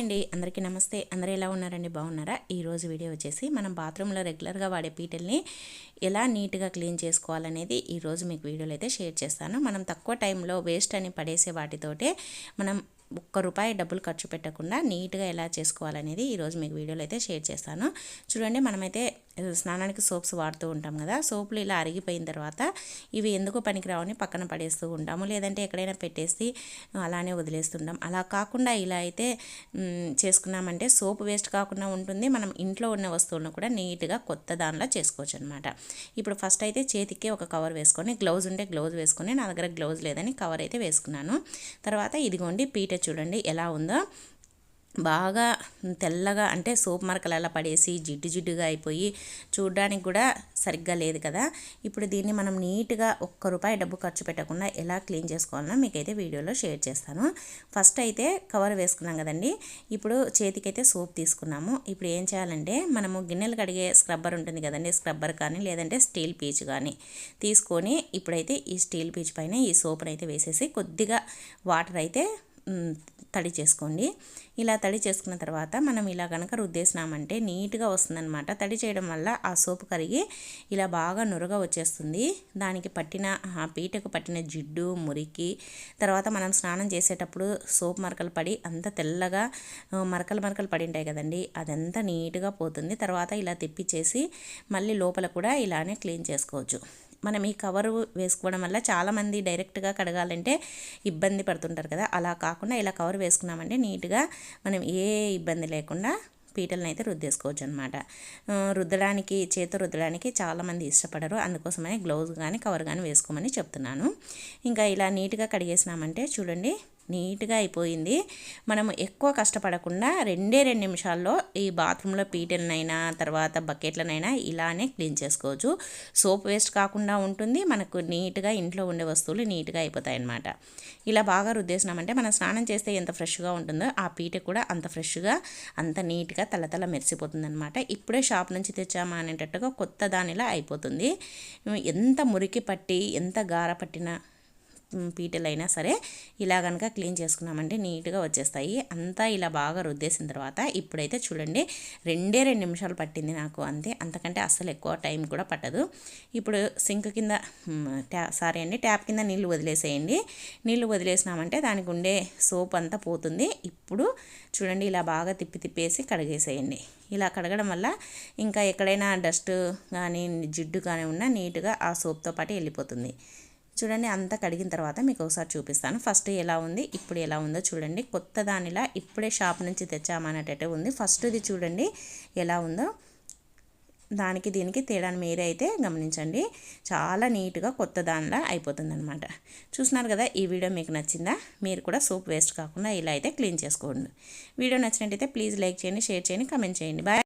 అండి. అందరికీ నమస్తే. అందరూ ఎలా ఉన్నారండి? బాగున్నారా? ఈరోజు వీడియో వచ్చేసి మనం బాత్రూంలో రెగ్యులర్గా వాడే పీటల్ని ఎలా నీట్గా క్లీన్ చేసుకోవాలనేది ఈరోజు మీకు వీడియోలో అయితే షేర్ చేస్తాను. మనం తక్కువ టైంలో వేస్ట్ అని పడేసే వాటితోటే మనం ఒక్క రూపాయి డబ్బులు ఖర్చు పెట్టకుండా నీట్గా ఎలా చేసుకోవాలనేది ఈరోజు మీకు వీడియోలో అయితే షేర్ చేస్తాను. చూడండి మనమైతే స్నానానికి సోప్స్ వాడుతూ ఉంటాం కదా సోపులు ఇలా అరిగిపోయిన తర్వాత ఇవి ఎందుకు పనికిరావని పక్కన పడేస్తూ ఉంటాము. లేదంటే ఎక్కడైనా పెట్టేసి అలానే వదిలేస్తుంటాం. అలా కాకుండా ఇలా అయితే చేసుకున్నామంటే సోప్ వేస్ట్ కాకుండా ఉంటుంది. మనం ఇంట్లో ఉన్న వస్తువులను కూడా నీట్గా కొత్త దానిలో చేసుకోవచ్చు అనమాట ఇప్పుడు ఫస్ట్ అయితే చేతికి ఒక కవర్ వేసుకొని గ్లౌజ్ ఉంటే గ్లౌజ్ వేసుకొని నా దగ్గర గ్లౌజ్ లేదని కవర్ అయితే వేసుకున్నాను. తర్వాత ఇదిగోండి పీట చూడండి ఎలా ఉందో. బాగా తెల్లగా అంటే సోప్ మరకలు అలా పడేసి జిడ్డు జిడ్డుగా అయిపోయి చూడడానికి కూడా సరిగ్గా లేదు కదా. ఇప్పుడు దీన్ని మనం నీట్గా ఒక్క రూపాయి డబ్బు ఖర్చు పెట్టకుండా ఎలా క్లీన్ చేసుకోవాలన్నా మీకైతే వీడియోలో షేర్ చేస్తాను. ఫస్ట్ అయితే కవర్ వేసుకున్నాం కదండి. ఇప్పుడు చేతికైతే సోప్ తీసుకున్నాము. ఇప్పుడు ఏం చేయాలంటే మనము గిన్నెలు కడిగే స్క్రబ్బర్ ఉంటుంది కదండి స్క్రబ్బర్ కానీ లేదంటే స్టీల్ పీచ్ కానీ తీసుకొని ఇప్పుడైతే ఈ స్టీల్ పీచ్ పైన ఈ సోప్ని అయితే వేసేసి కొద్దిగా వాటర్ అయితే తడి చేసుకోండి. ఇలా తడి చేసుకున్న తర్వాత మనం ఇలా కనుక రుద్దేసినామంటే నీట్గా వస్తుందన్నమాట. తడి చేయడం వల్ల ఆ సోపు కరిగి ఇలా బాగా నురగా వచ్చేస్తుంది. దానికి పట్టిన ఆ పీటకు పట్టిన జిడ్డు మురికి తర్వాత మనం స్నానం చేసేటప్పుడు సోప్ మరకలు పడి అంత తెల్లగా మరకలు మరకలు పడి ఉంటాయి కదండి. అదంతా నీట్గా పోతుంది. తర్వాత ఇలా తిప్పిచ్చేసి మళ్ళీ లోపల కూడా ఇలానే క్లీన్ చేసుకోవచ్చు. మనం ఈ కవర్ వేసుకోవడం వల్ల చాలామంది డైరెక్ట్గా కడగాలంటే ఇబ్బంది పడుతుంటారు కదా. అలా కాకుండా ఇలా కవర్ వేసుకున్నామంటే నీట్గా మనం ఏ ఇబ్బంది లేకుండా పీటలను అయితే రుద్దేసుకోవచ్చు అనమాట రుద్దడానికి చేత రుద్దడానికి చాలామంది ఇష్టపడరు. అందుకోసమని గ్లౌజ్ కానీ కవర్ కానీ వేసుకోమని చెప్తున్నాను. ఇంకా ఇలా నీట్గా కడిగేసినామంటే చూడండి నీట్గా అయిపోయింది. మనం ఎక్కువ కష్టపడకుండా రెండే రెండు నిమిషాల్లో ఈ బాత్రూంలో పీటలనైనా తర్వాత బకెట్లనైనా ఇలానే క్లీన్ చేసుకోవచ్చు. సోప్ వేస్ట్ కాకుండా ఉంటుంది. మనకు నీట్గా ఇంట్లో ఉండే వస్తువులు నీట్గా అయిపోతాయి అన్నమాట ఇలా బాగా రుద్దేసినామంటే మనం స్నానం చేస్తే ఎంత ఫ్రెష్గా ఉంటుందో ఆ పీట కూడా అంత ఫ్రెష్గా అంత నీట్గా తలతల మెరిసిపోతుంది అనమాట ఇప్పుడే షాప్ నుంచి తెచ్చామా అనేటట్టుగా కొత్త దానిలా అయిపోతుంది. ఎంత మురికి పట్టి ఎంత గార పట్టినా పీటలైనా సరే ఇలా కనుక క్లీన్ చేసుకున్నామంటే నీట్గా వచ్చేస్తాయి. అంతా ఇలా బాగా రుద్దేసిన తర్వాత ఇప్పుడైతే చూడండి రెండే రెండు నిమిషాలు పట్టింది నాకు అంతే. అంతకంటే అస్సలు ఎక్కువ టైం కూడా పట్టదు. ఇప్పుడు సింక్ కింద ట్యా సారీ అండి ట్యాప్ కింద నీళ్ళు వదిలేసేయండి. నీళ్ళు వదిలేసినామంటే దానికి ఉండే సోప్ అంతా పోతుంది. ఇప్పుడు చూడండి ఇలా బాగా తిప్పి తిప్పేసి కడిగేసేయండి. ఇలా కడగడం వల్ల ఇంకా ఎక్కడైనా డస్ట్ కానీ జిడ్డు కానీ ఉన్నా నీట్గా ఆ సోప్తో పాటు వెళ్ళిపోతుంది. చూడండి అంతా కడిగిన తర్వాత మీకు ఒకసారి చూపిస్తాను. ఫస్ట్ ఎలా ఉంది ఇప్పుడు ఎలా ఉందో చూడండి. కొత్త దానిలా ఇప్పుడే షాప్ నుంచి తెచ్చామనేటట్టు ఉంది. ఫస్ట్ ఇది చూడండి ఎలా ఉందో. దానికి దీనికి తేడాను మీరైతే అయితే గమనించండి. చాలా నీట్గా కొత్త దానిలా అయిపోతుందన్నమాట. చూస్తున్నారు కదా ఈ వీడియో మీకు నచ్చిందా? మీరు కూడా సోప్ వేస్ట్ కాకుండా ఇలా అయితే క్లీన్ చేసుకోండి. వీడియో నచ్చినట్టయితే ప్లీజ్ లైక్ చేయండి షేర్ చేయండి కమెంట్ చేయండి. బాయ్.